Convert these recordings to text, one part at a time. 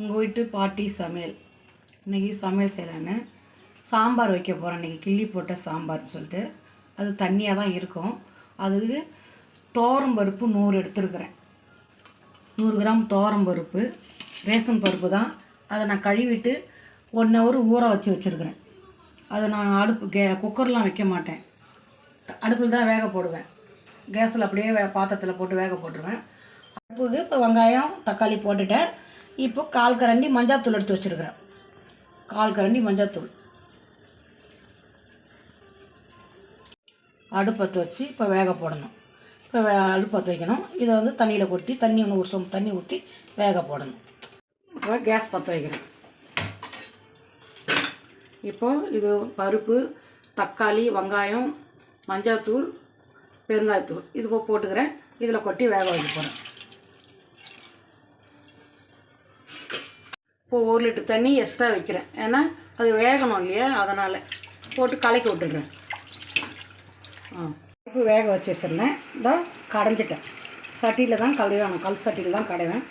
உங்கள் வீட்டு பாட்டி சமையல். இன்றைக்கி சமையல் செய்யலான்னு சாம்பார் வைக்க போகிறேன் இன்றைக்கி கிள்ளி போட்ட சாம்பார்னு சொல்லிட்டு. அது தண்ணியாக தான் இருக்கும். அதுக்கு தோரம் பருப்பு நூறு எடுத்துருக்குறேன். நூறு கிராம் தோரம் பருப்பு ரேஷன் பருப்பு தான். அதை நான் கழுவிட்டு ஒன் ஹவர் ஊற வச்சு வச்சுருக்குறேன். அதை நான் அடுப்பு கே குக்கர்லாம் வைக்க மாட்டேன். அடுப்பில் தான் வேக போடுவேன். கேஸில் அப்படியே வே பாத்திரத்தில் போட்டு வேக போட்டுருவேன். அடுப்புக்கு இப்போ வெங்காயம் தக்காளி போட்டுட்டேன். இப்போ கால் கரண்டி மஞ்சாத்தூள் எடுத்து வச்சுருக்கிறேன். கால் கரண்டி மஞ்சாத்தூள் அடுப்பத்து வச்சு இப்போ வேக போடணும். இப்போ வே அடுப்பத்து வைக்கணும். இதை வந்து தண்ணியில் கொட்டி தண்ணி ஒன்று ஒரு சொம்பு தண்ணி ஊற்றி வேக போடணும். இப்போ கேஸ் பற்ற வைக்கிறேன். இப்போ இது பருப்பு தக்காளி வெங்காயம் மஞ்சாத்தூள் பெருங்காயத்தூள். இது போட்டுக்கிறேன். இதில் கொட்டி வேக வைக்க போகிறேன் இப்போ ஒரு லிட்டர் தண்ணி எக்ஸ்ட்ரா வைக்கிறேன். ஏன்னா அது வேகணும் இல்லையா? அதனால் போட்டு கலக்கி விட்டுடுறேன். ஆ. இப்போ வேக வச்சு வச்சுருந்தேன். இதோ கடைஞ்சிட்டேன். சட்டியில் தான் கழுவேணும். கல் சட்டியில் தான் கடைவேன்.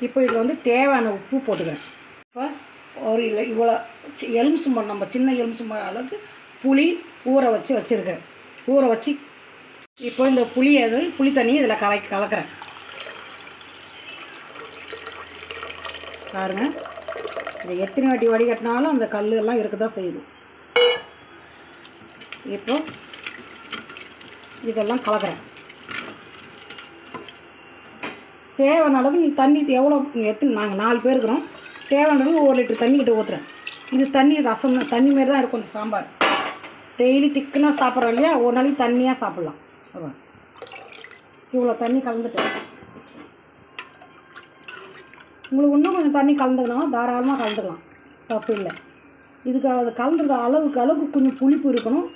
இப்போ இதில் வந்து தேவையான உப்பு போட்டுக்கிறேன். இப்போ ஒரு இல்லை இவ்வளோ சி- சும்மா நம்ம சின்ன எலுமிச்சம்பழம் அளவுக்கு புளி ஊற வச்சு வச்சுருக்கேன் ஊற வச்சு இப்போ இந்த புளி அது புளி தண்ணி இதில் கலக்கி கலக்கிறேன். பாருங்கள் இது எத்தனை வாட்டி வடிகட்டினாலும் அந்த கல் எல்லாம் இருக்க தான் செய்யுது. இப்போ இதெல்லாம் கலக்கிறேன். தேவையான அளவு நீ தண்ணி எவ்வளோ எத்தனை நாங்கள் நாலு பேர் இருக்கிறோம். தேவையான அளவு ஒரு லிட்டர் தண்ணி கிட்ட ஊற்றுறேன் இது தண்ணி ரசம் தண்ணி மாரி தான் இருக்கும் இந்த சாம்பார். டெய்லி திக்குன்னா சாப்பிட்றோம் இல்லையா? ஒரு நாளைக்கு தண்ணியாக சாப்பிட்லாம். இவ்வளோ தண்ணி கலந்துட்டேன். உங்களுக்கு இன்னும் கொஞ்சம் தண்ணி கலந்துக்கணும் தாராளமாக கலந்துக்கலாம். தப்பு இல்லை. இதுக்கு அது கலந்துருக்க அளவுக்கு அளவுக்கு கொஞ்சம் புளிப்பு இருக்கணும்.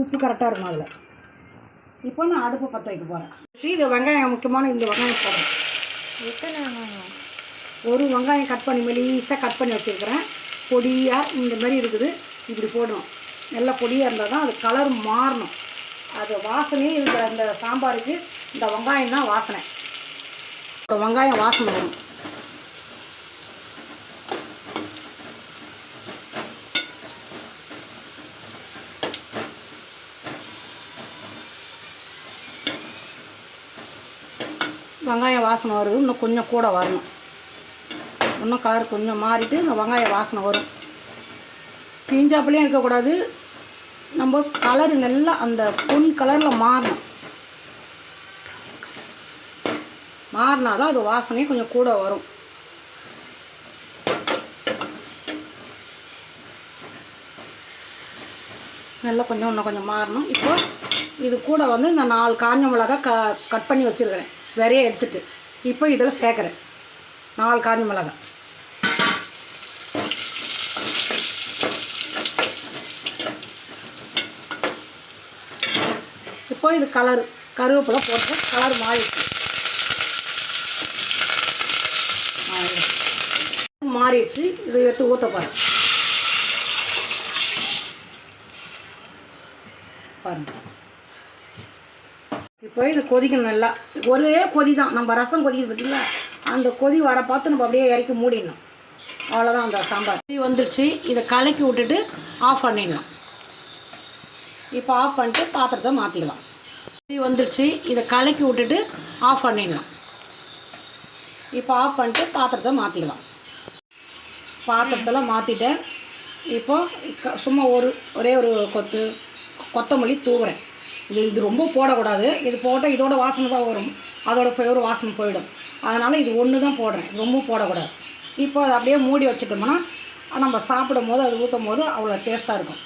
உப்பு கரெக்டாக இருக்கணும் அதில். இப்போ நான் அடுப்பு பற்ற வைக்க போகிறேன் இது வெங்காயம் முக்கியமான இந்த வெங்காயம் போடுறேன். எத்தனை வெங்காயம்? ஒரு வெங்காயம் கட் பண்ணி மெலிசாக கட் பண்ணி வச்சுருக்கிறேன். பொடியாக இந்த மாதிரி இருக்குது. இப்படி போடணும். நல்ல பொடியாக இருந்தால் தான் அது கலர் மாறணும். அது வாசனையே இருக்கிற அந்த சாம்பாருக்கு இந்த வெங்காயம் தான் வாசனை. இப்போ வெங்காயம் வாசனை வரும். வெங்காயம் வாசனை வருது. இன்னும் கொஞ்சம் கூட வரணும். இன்னும் கலர் கொஞ்சம் மாறிட்டு இந்த வெங்காய வாசனை வரும். தீஞ்சாப்புலேயும் இருக்கக்கூடாது. நம்ம கலர் நல்லா அந்த பொன் கலரில் மாறணும். மாறினா தான் அது வாசனையும் கொஞ்சம் கூட வரும். நல்லா கொஞ்சம் இன்னும் கொஞ்சம் மாறணும். இப்போ இது கூட வந்து இந்த நாலு காஞ்ச மிளகா க கட் பண்ணி வச்சுருக்கிறேன். வெறைய எடுத்துட்டு இப்போ இதில் சேர்க்குறேன். நாலு காஞ்சி மிளகாய் இப்போ இது கலர் கருவேப்பிலை போட்டு கலர் மாறிடுச்சு. மாறிடுச்சு. இதை எடுத்து ஊற்ற போகிறேன் பாருங்கள் இப்போ இது கொதிக்கணும் நல்லா. ஒரே கொதி தான் நம்ம ரசம் கொதிக்குது பார்த்தீங்களா அந்த கொதி வர பார்த்து நம்ம அப்படியே இறக்கி மூடிடணும். அவ்வளோதான் அந்த சாம்பார். கொதி வந்துடுச்சு இதை கலக்கி விட்டுட்டு ஆஃப் பண்ணிடலாம் இப்போ ஆஃப் பண்ணிட்டு பாத்திரத்தை மாற்றிக்கலாம் கொதி வந்துடுச்சு இதை கலக்கி விட்டுட்டு ஆஃப் பண்ணிடலாம் இப்போ ஆஃப் பண்ணிட்டு பாத்திரத்தை மாற்றிக்கலாம் பாத்திரத்தெல்லாம் மாற்றிட்டேன் இப்போ சும்மா ஒரு ஒரே ஒரு கொத்து கொத்தமல்லி தூவுறேன். இது இது ரொம்ப போடக்கூடாது. இது போட்டால் இதோட வாசனை தான் வரும். அதோட ஒரு வாசனை போயிடும். அதனால் இது ஒன்று தான் போடுறேன். ரொம்ப போடக்கூடாது. இப்போ அதை அப்படியே மூடி வச்சுட்டோம்னா நம்ம சாப்பிடும் போது அது ஊற்றும் போது அவ்வளோ டேஸ்ட்டாக இருக்கும்.